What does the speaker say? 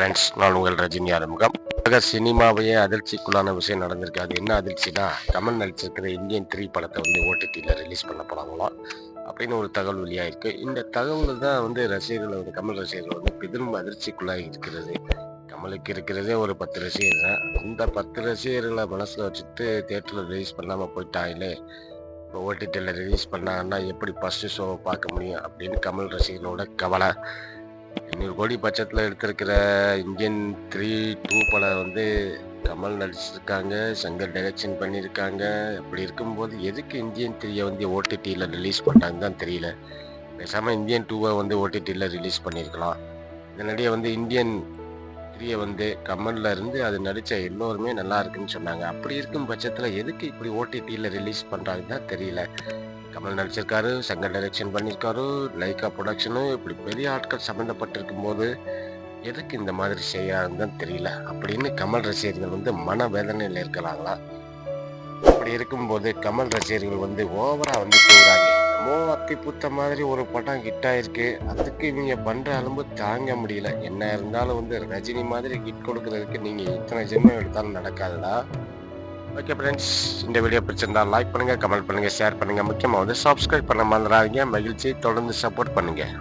Friends நான் உங்கள் ரஜினி ஆரம்பம் உலக சினிமாவையே அதிர்ச்சிக்குள்ளான விஷயம் நடந்திருக்கு. அது என்ன அதிர்ச்சினா கமல் நடிச்சிருக்கிற இந்தியன் த்ரீ படத்தை வந்து ஓடிடியில் ரிலீஸ் பண்ண போகிறாங்களாம் அப்படின்னு ஒரு தகவல் வெளியாகிருக்கு இந்த தகவல் தான் வந்து ரசிகர்கள் வந்து கமல் ரசிகர்கள் வந்து பெரும் அதிர்ச்சிக்குள்ளாக இருக்கிறது. கமலுக்கு இருக்கிறதே ஒரு பத்து ரசிகர் தான். இந்த பத்து ரசிகர்களை மனசில் வச்சுட்டு தேட்டரில் ரிலீஸ் பண்ணாமல் போயிட்டாங்களே இப்போ ஓடிடியில் ரிலீஸ் பண்ணாங்கன்னா எப்படி ஃபஸ்ட்டு ஷோவை பார்க்க முடியும் அப்படின்னு கமல் ரசிகர்களோட கவலை. ஐநூறு கோடி பட்சத்தில் எடுத்திருக்கிற இந்தியன் த்ரீ டூ படம் வந்து கமல் நடிச்சிருக்காங்க சங்கர் டைரக்ஷன் பண்ணியிருக்காங்க. அப்படி இருக்கும்போது எதுக்கு இந்தியன் த்ரீயை வந்து ஓடிடியில் ரிலீஸ் பண்ணாங்கன்னு தான் தெரியல. பேசாமல் இந்தியன் டூவை வந்து ஓடிடியில் ரிலீஸ் பண்ணியிருக்கலாம். இதனிடையே வந்து இந்தியன் த்ரீயை வந்து கமலில் இருந்து அது நடித்த எல்லோருமே நல்லா இருக்குன்னு சொன்னாங்க. அப்படி இருக்கும் பட்சத்தில் எதுக்கு இப்படி ஓடிடியில் ரிலீஸ் பண்ணுறாங்கன்னு தான் தெரியல. கமல் நடிச்சிருக்காரு சங்கர் டைரக்ஷன் பண்ணியிருக்காரு லைக்கா ப்ரொடக்ஷனும் இப்படி பெரிய ஆட்கள் சம்மந்தப்பட்டிருக்கும் போது எதுக்கு இந்த மாதிரி செய்யாதுன்னு தான் தெரியல. அப்படின்னு கமல் ரசிகர்கள் வந்து மன வேதனையில் இருக்கிறாங்களா? அப்படி இருக்கும்போது கமல் ரசிகர்கள் வந்து ஓவராக வந்து போகிறாங்க என்னமோ அத்தி புத்த மாதிரி ஒரு படம் ஹிட் ஆயிருக்கு. அதுக்கு இவங்க பண்ற அலும்பு தாங்க முடியல. என்ன இருந்தாலும் வந்து ரஜினி மாதிரி ஹிட் கொடுக்கறதுக்கு நீங்க எத்தனை ஜென்மம் எடுத்தாலும் நடக்காதுடா. ஓகே ஃப்ரெண்ட்ஸ் இந்த வீடியோ பிடிச்சிருந்தா லைக் பண்ணுங்க கமெண்ட் பண்ணுங்கள் ஷேர் பண்ணுங்க. முக்கியமாக வந்து சப்ஸ்கிரைப் பண்ண மறந்துடாதீங்க. மகிழ்ச்சி. தொடர்ந்து சப்போர்ட் பண்ணுங்கள்